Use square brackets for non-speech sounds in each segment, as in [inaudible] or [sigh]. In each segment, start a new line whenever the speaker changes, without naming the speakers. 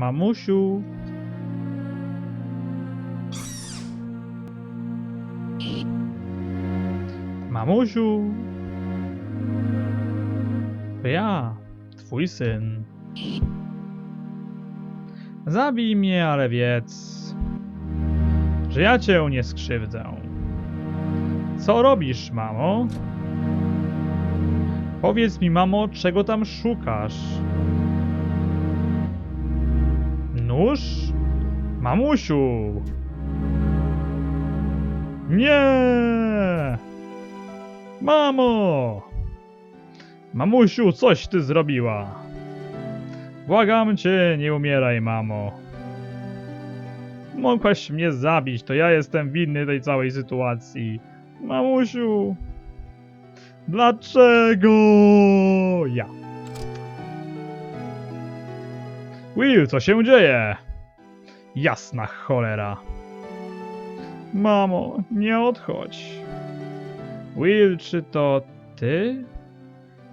Mamusiu. Mamusiu. To ja, twój syn. Zabij mnie, ale wiedz, że ja cię nie skrzywdzę. Co robisz, mamo? Powiedz mi, mamo, czego tam szukasz? Nóż? Mamusiu! Nie! Mamo! Mamusiu, coś ty zrobiła. Błagam cię, nie umieraj, mamo. Mogłaś mnie zabić, to ja jestem winny tej całej sytuacji. Mamusiu! Dlaczego ja? Will, co się dzieje? Jasna cholera. Mamo, nie odchodź. Will, czy to ty?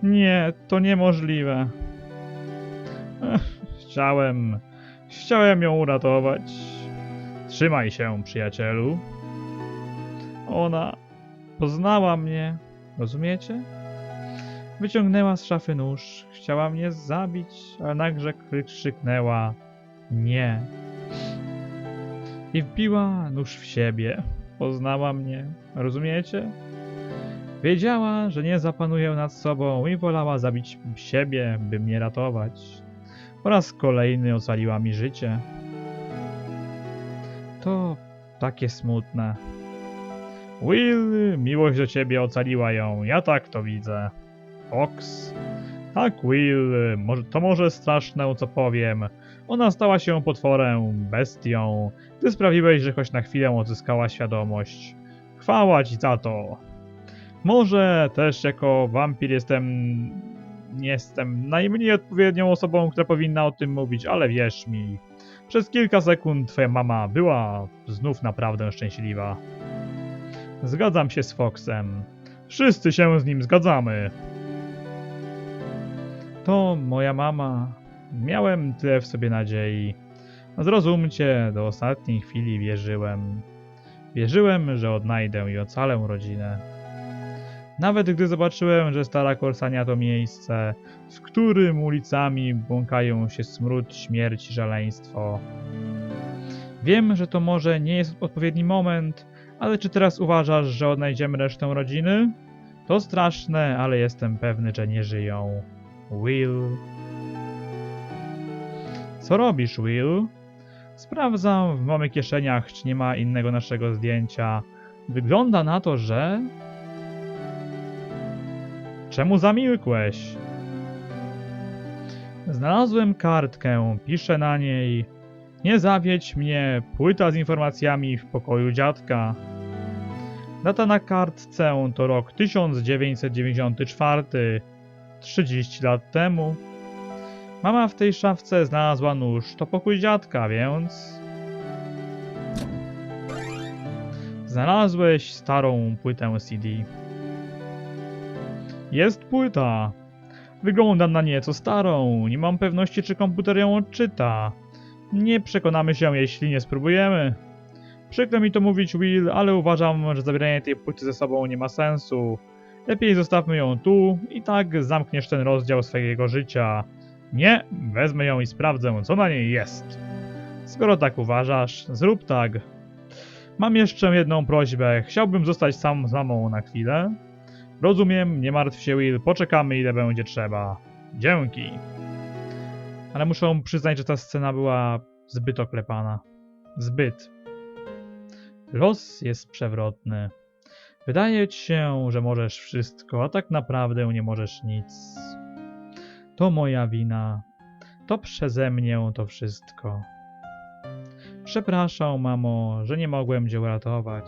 Nie, to niemożliwe. Ech, Chciałem. Chciałem ją uratować. Trzymaj się, przyjacielu. Ona poznała mnie. Rozumiecie? Wyciągnęła z szafy nóż. Chciała mnie zabić, ale kry- krzyknęła nie. I wbiła nóż w siebie. Poznała mnie. Rozumiecie? Wiedziała, że nie zapanuję nad sobą i wolała zabić siebie, by mnie ratować. Po raz kolejny ocaliła mi życie. To takie smutne. Will, miłość do ciebie ocaliła ją, ja tak to widzę. Fox. Tak, Will, to może straszne, co powiem. Ona stała się potworem, bestią. Ty sprawiłeś, że choć na chwilę odzyskała świadomość. Chwała ci za to. Może też jako wampir jestem. Nie jestem najmniej odpowiednią osobą, która powinna o tym mówić, ale wierz mi. Przez kilka sekund twoja mama była znów naprawdę szczęśliwa. Zgadzam się z Foxem. Wszyscy się z nim zgadzamy. To moja mama. Miałem tyle w sobie nadziei. Zrozumcie, do ostatniej chwili wierzyłem. Wierzyłem, że odnajdę i ocalę rodzinę. Nawet gdy zobaczyłem, że stara Korsania to miejsce, w którym ulicami błąkają się smród, śmierć i szaleństwo. Wiem, że to może nie jest odpowiedni moment, ale czy teraz uważasz, że odnajdziemy resztę rodziny? To straszne, ale jestem pewny, że nie żyją. Will. Co robisz, Will? Sprawdzam w moich kieszeniach, czy nie ma innego naszego zdjęcia. Wygląda na to, że... Czemu zamilkłeś? Znalazłem kartkę, piszę na niej. Nie zawiedź mnie, płyta z informacjami w pokoju dziadka. Data na kartce to rok 1994, 30 lat temu. Mama w tej szafce znalazła nóż, to pokój dziadka, więc... Znalazłeś starą płytę CD. Jest płyta. Wygląda na nieco starą, nie mam pewności czy komputer ją odczyta. Nie przekonamy się, jeśli nie spróbujemy. Przykro mi to mówić, Will, ale uważam, że zabieranie tej płyty ze sobą nie ma sensu. Lepiej zostawmy ją tu i tak zamkniesz ten rozdział swojego życia. Nie, wezmę ją i sprawdzę, co na niej jest. Skoro tak uważasz, zrób tak. Mam jeszcze jedną prośbę. Chciałbym zostać sam z mamą na chwilę. Rozumiem, nie martw się, Will, poczekamy ile będzie trzeba. Dzięki. Ale muszę przyznać, że ta scena była zbyt oklepana. Zbyt. Los jest przewrotny. Wydaje ci się, że możesz wszystko, a tak naprawdę nie możesz nic. To moja wina. To przeze mnie to wszystko. Przepraszam, mamo, że nie mogłem cię uratować.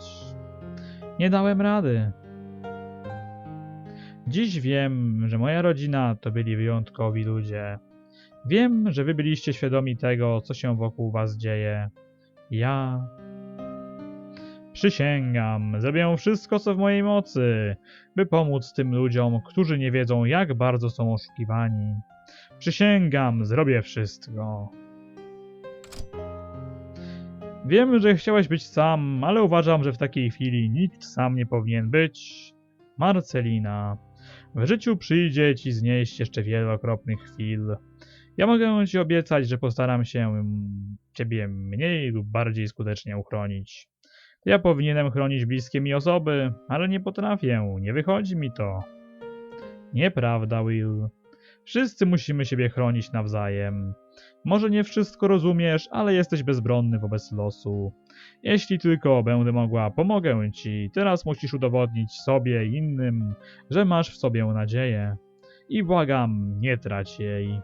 Nie dałem rady. Dziś wiem, że moja rodzina to byli wyjątkowi ludzie. Wiem, że wy byliście świadomi tego, co się wokół was dzieje. Ja. Przysięgam, zrobię wszystko, co w mojej mocy, by pomóc tym ludziom, którzy nie wiedzą, jak bardzo są oszukiwani. Przysięgam, zrobię wszystko. Wiem, że chciałeś być sam, ale uważam, że w takiej chwili nikt sam nie powinien być. Marcelina. W życiu przyjdzie ci znieść jeszcze wiele okropnych chwil. Ja mogę ci obiecać, że postaram się ciebie mniej lub bardziej skutecznie uchronić. Ja powinienem chronić bliskie mi osoby, ale nie potrafię, nie wychodzi mi to. Nieprawda, Will. Wszyscy musimy siebie chronić nawzajem. Może nie wszystko rozumiesz, ale jesteś bezbronny wobec losu. Jeśli tylko będę mogła, pomogę ci. Teraz musisz udowodnić sobie i innym, że masz w sobie nadzieję. I błagam, nie trać jej.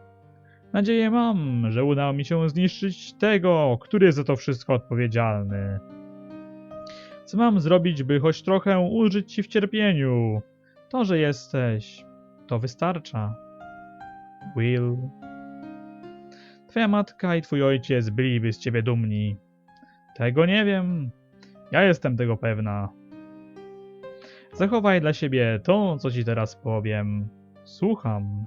Nadzieję mam, że uda mi się zniszczyć tego, który jest za to wszystko odpowiedzialny. Co mam zrobić, by choć trochę ulżyć ci w cierpieniu? To, że jesteś, to wystarcza. Will. Twoja matka i twój ojciec byliby z ciebie dumni. Tego nie wiem. Ja jestem tego pewna. Zachowaj dla siebie to, co ci teraz powiem. Słucham.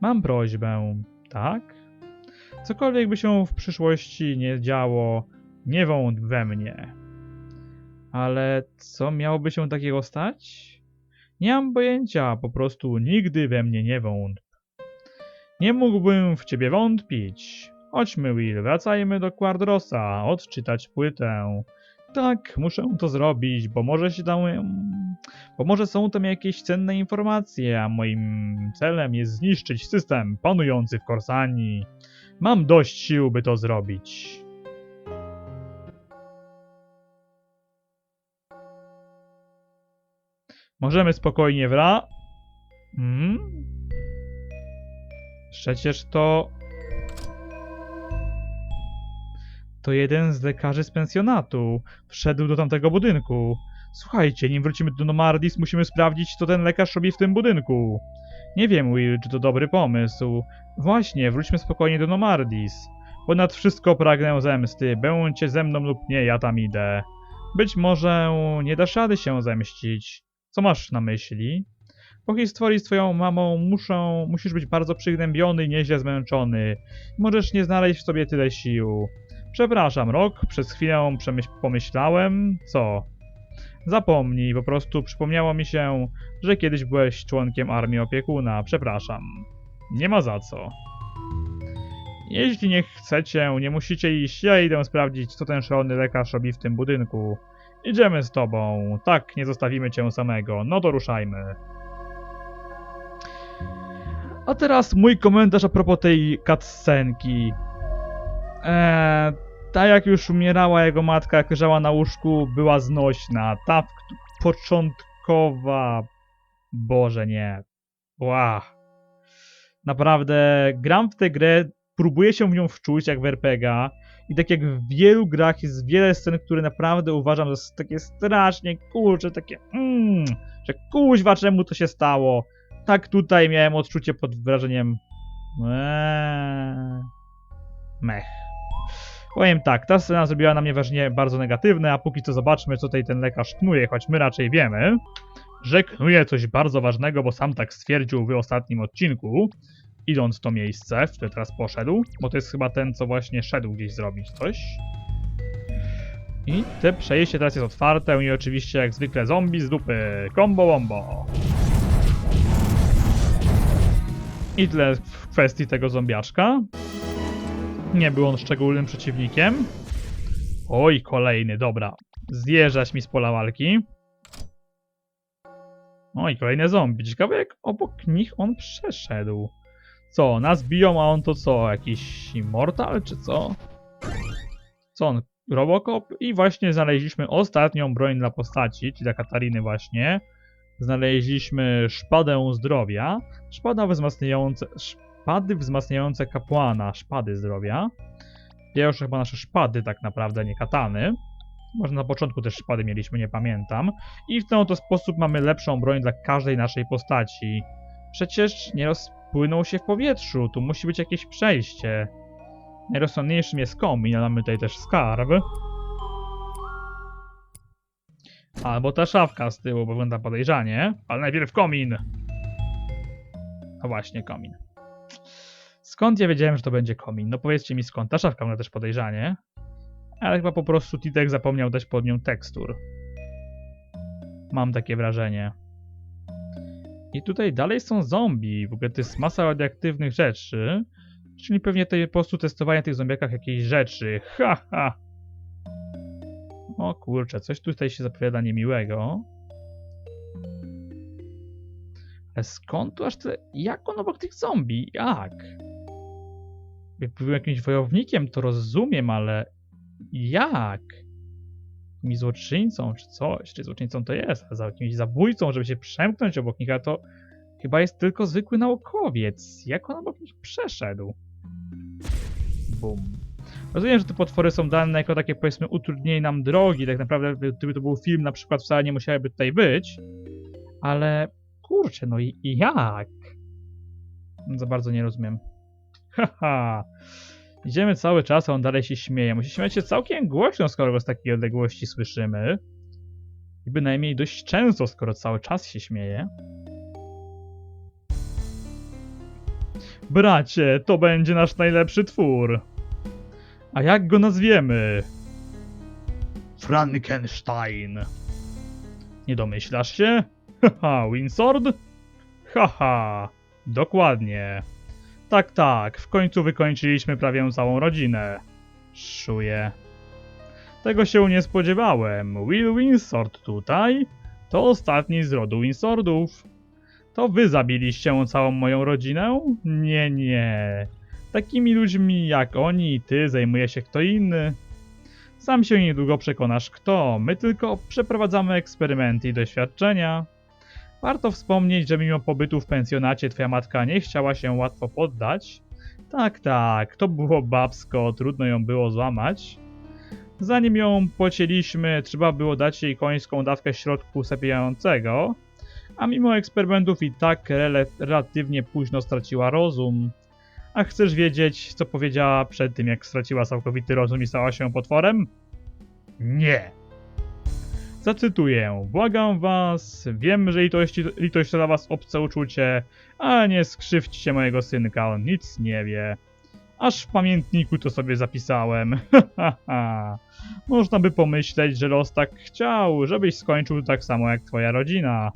Mam prośbę, tak? Cokolwiek by się w przyszłości nie działo, nie wątp we mnie. Ale co miałoby się takiego stać? Nie mam pojęcia, po prostu nigdy we mnie nie wątp. Nie mógłbym w ciebie wątpić. Chodźmy, Will, wracajmy do Quardrosa, odczytać płytę. Tak, muszę to zrobić, bo może się tam... Bo może są tam jakieś cenne informacje, a moim celem jest zniszczyć system panujący w Korsanii. Mam dość sił, by to zrobić. Możemy spokojnie wra... Hmm? Przecież to... To jeden z lekarzy z pensjonatu. Wszedł do tamtego budynku. Słuchajcie, nim wrócimy do Nomardis, musimy sprawdzić, co ten lekarz robi w tym budynku. Nie wiem, Will, czy to dobry pomysł. Właśnie, wróćmy spokojnie do Nomardis. Ponad wszystko pragnę zemsty. Bądźcie ze mną lub nie, ja tam idę. Być może nie dasz rady się zemścić. Co masz na myśli? Po historii z twoją mamą muszą, musisz być bardzo przygnębiony i nieźle zmęczony. Możesz nie znaleźć w sobie tyle sił. Przepraszam, Rok, przez chwilę pomyślałem... Co? Zapomnij, po prostu przypomniało mi się, że kiedyś byłeś członkiem armii opiekuna. Przepraszam. Nie ma za co. Jeśli nie chcecie, nie musicie iść, ja idę sprawdzić, co ten szalony lekarz robi w tym budynku. Idziemy z tobą. Tak, nie zostawimy cię samego. No to ruszajmy. A teraz mój komentarz a propos tej cutscenki. Eee, ta jak już umierała jego matka, jak leżała na łóżku, była znośna. Ta początkowa... Boże, nie. Ła. Naprawdę, gram w tę grę, próbuję się w nią wczuć jak w RPGa i tak jak w wielu grach jest wiele scen, które naprawdę uważam za takie strasznie, kurcze, takie mm, że kuźwa, czemu to się stało. Tak tutaj miałem odczucie pod wrażeniem eee, mech. Powiem tak, ta scena zrobiła na mnie wrażenie bardzo negatywne, a póki co zobaczmy, co tutaj ten lekarz knuje, choć my raczej wiemy, że knuje coś bardzo ważnego, bo sam tak stwierdził w ostatnim odcinku, idąc to miejsce, w które teraz poszedł, bo to jest chyba ten, co właśnie szedł gdzieś zrobić coś. I te przejście teraz jest otwarte i oczywiście jak zwykle zombie z dupy, combo wombo. I tyle w kwestii tego zombiaczka. Nie był on szczególnym przeciwnikiem. Oj, kolejny, dobra. Zjeżdżać mi z pola walki. Oj, kolejne zombie. Ciekawe jak obok nich on przeszedł. Co, nas biją, a on to co? Jakiś immortal, czy co? Co on? Robocop? I właśnie znaleźliśmy ostatnią broń dla postaci, czyli dla Katariny właśnie. Znaleźliśmy szpadę zdrowia. Szpada wzmacniające... Szpady wzmacniające kapłana. Szpady zdrowia. Pierwsze chyba nasze szpady tak naprawdę, nie katany. Może na początku też szpady mieliśmy, nie pamiętam. I w ten oto sposób mamy lepszą broń dla każdej naszej postaci. Przecież nie rozpłynął się w powietrzu, tu musi być jakieś przejście. Najrozsądniejszym jest komin, ale mamy tutaj też skarb. Albo ta szafka z tyłu, bo wygląda podejrzanie. Ale najpierw komin. No właśnie, komin. Skąd ja wiedziałem, że to będzie komin? No powiedzcie mi skąd. Ta szafka wygląda też podejrzanie. Ale chyba po prostu Titek zapomniał dać pod nią tekstur. Mam takie wrażenie. I tutaj dalej są zombie. W ogóle to jest masa radioaktywnych rzeczy. Czyli pewnie to po prostu testowanie tych zombiakach jakiejś rzeczy. Ha, ha. O kurczę, coś tutaj się zapowiada niemiłego. Ale skąd tu aż te... Jak on obok tych zombie? Jak? Jakby był jakimś wojownikiem, to rozumiem, ale... Jak? Jakimś złoczyńcą czy coś? Czy złoczyńcą to jest? A za jakimś zabójcą, żeby się przemknąć obok nich, a to... Chyba jest tylko zwykły naukowiec. Jak on obok nich przeszedł? Bum. Rozumiem, że te potwory są dane jako takie, powiedzmy, utrudnienie nam drogi. Tak naprawdę, gdyby to był film, na przykład, wcale nie musiałyby tutaj być. Ale kurczę, no i, jak? Za bardzo nie rozumiem. Haha. Idziemy cały czas, a on dalej się śmieje. Musi śmiać się całkiem głośno, skoro go z takiej odległości słyszymy. I bynajmniej dość często, skoro cały czas się śmieje. Bracie, to będzie nasz najlepszy twór. A jak go nazwiemy? Frankenstein. Nie domyślasz się? [laughs] Haha, Winsord? Haha, dokładnie. Tak, tak, w końcu wykończyliśmy prawie całą rodzinę. Szuję. Tego się nie spodziewałem. Will Winsord tutaj? To ostatni z rodu Winsordów. To wy zabiliście całą moją rodzinę? Nie, nie. Takimi ludźmi jak oni i ty zajmuje się kto inny. Sam się niedługo przekonasz kto. My tylko przeprowadzamy eksperymenty i doświadczenia. Warto wspomnieć, że mimo pobytu w pensjonacie twoja matka nie chciała się łatwo poddać. Tak, tak, to było babsko, trudno ją było złamać. Zanim ją pocięliśmy, trzeba było dać jej końską dawkę środku sapiejącego, a mimo eksperymentów i tak relatywnie późno straciła rozum. A chcesz wiedzieć, co powiedziała przed tym, jak straciła całkowity rozum i stała się potworem? Nie. Zacytuję. Błagam was, wiem, że litość, litość to dla was obce uczucie, a nie skrzywdźcie mojego synka, on nic nie wie. Aż w pamiętniku to sobie zapisałem. [laughs] Można by pomyśleć, że los tak chciał, żebyś skończył tak samo jak twoja rodzina.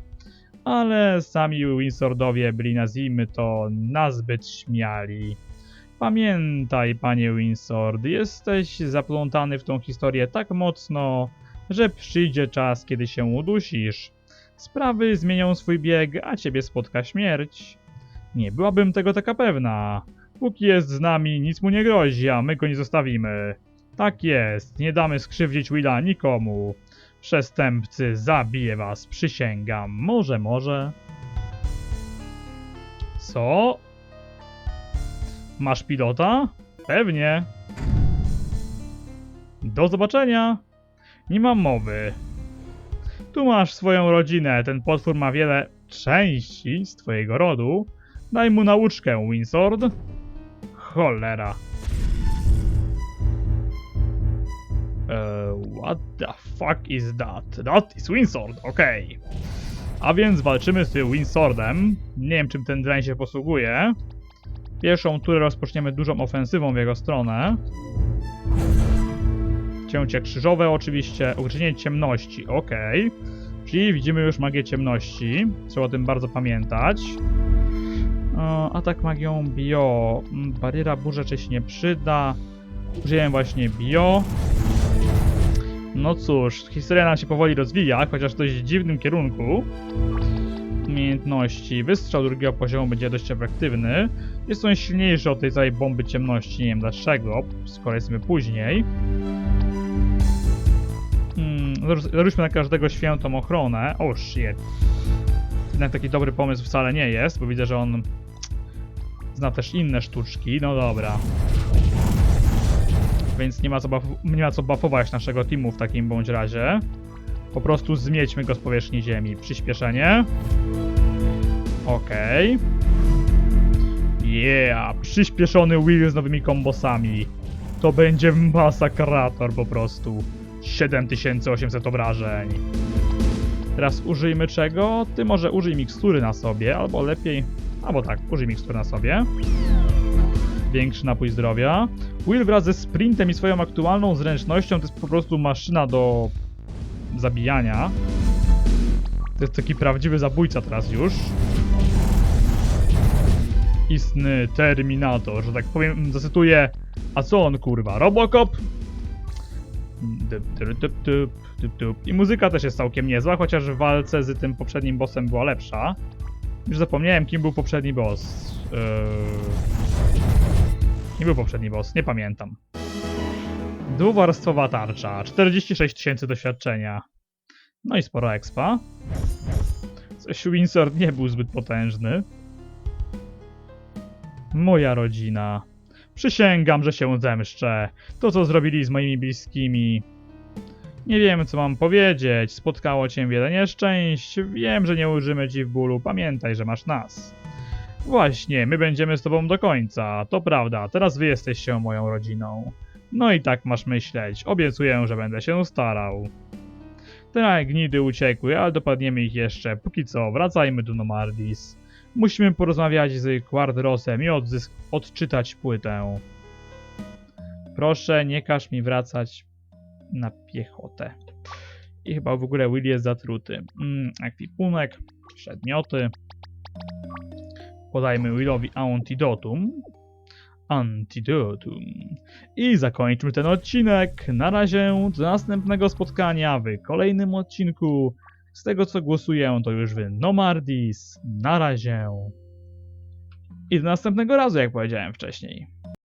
Ale sami Winsordowie byli, nazwijmy to, nazbyt śmiali. Pamiętaj, panie Winsord, jesteś zaplątany w tą historię tak mocno, że przyjdzie czas, kiedy się udusisz. Sprawy zmienią swój bieg, a ciebie spotka śmierć. Nie byłabym tego taka pewna. Póki jest z nami, nic mu nie grozi, a my go nie zostawimy. Tak jest, nie damy skrzywdzić Willa nikomu. Przestępcy, zabiję was, przysięgam. Może, może. Co? Masz pilota? Pewnie. Do zobaczenia. Nie mam mowy. Tu masz swoją rodzinę. Ten potwór ma wiele części z twojego rodu. Daj mu nauczkę, Winsord. Cholera. Eee, what the fuck is that? That is Winsord, okej. A więc walczymy z tym Winsordem. Nie wiem, czym ten drań się posługuje. Pierwszą turę rozpoczniemy dużą ofensywą w jego stronę. Cięcie krzyżowe oczywiście, uczynienie ciemności, okej. Czyli widzimy już magię ciemności, trzeba o tym bardzo pamiętać. E, atak magią bio, Mm, bariera burzy się nie przyda. Użyję właśnie bio. No cóż, historia nam się powoli rozwija, chociaż w dość dziwnym kierunku. Umiejętności. Wystrzał drugiego poziomu będzie dość efektywny. Jest on silniejszy od tej całej bomby ciemności, nie wiem dlaczego, skoro jesteśmy później. Zaróbmy na każdego świętą ochronę. O oh, shit. Jednak taki dobry pomysł wcale nie jest, bo widzę, że on zna też inne sztuczki. No dobra. Więc nie ma co, nie ma co buffować naszego teamu w takim bądź razie. Po prostu zmiećmy go z powierzchni ziemi. Przyspieszenie. Okej. Yeah, przyspieszony Will z nowymi kombosami. To będzie masakrator po prostu. 7800 obrażeń. Teraz użyjmy czego? Ty może użyj mikstury na sobie, albo lepiej... Albo tak, użyj mikstury na sobie. Większy napój zdrowia. Will wraz ze sprintem i swoją aktualną zręcznością to jest po prostu maszyna do zabijania. To jest taki prawdziwy zabójca teraz już. Istny Terminator, że tak powiem, zacytuję. A co on kurwa? Robocop? I muzyka też jest całkiem niezła, chociaż w walce z tym poprzednim bossem była lepsza. Już zapomniałem, kim był poprzedni boss. Eee... Kim był poprzedni boss? Nie pamiętam. Dwuwarstwowa tarcza, 46 tysięcy doświadczenia. No i sporo expa. Coś Winsor nie był zbyt potężny. Moja rodzina. Przysięgam, że się zemszczę. To, co zrobili z moimi bliskimi. Nie wiem, co mam powiedzieć. Spotkało cię wiele nieszczęść. Wiem, że nie użymy ci w bólu. Pamiętaj, że masz nas. Właśnie, my będziemy z tobą do końca. To prawda, teraz wy jesteście moją rodziną. No i tak masz myśleć. Obiecuję, że będę się starał. Te gnidy uciekły, ale dopadniemy ich jeszcze. Póki co, wracajmy do Nomardis. Musimy porozmawiać z Quardrosem i odzysk- odczytać płytę. Proszę, nie każ mi wracać na piechotę. I chyba w ogóle Will jest zatruty. Mm, ekwipunek, przedmioty. Podajmy Willowi antidotum. Antidotum. I zakończmy ten odcinek. Na razie do następnego spotkania w kolejnym odcinku. Z tego co głosuję, to już wy Nomardis. Na razie. I do następnego razu, jak powiedziałem wcześniej.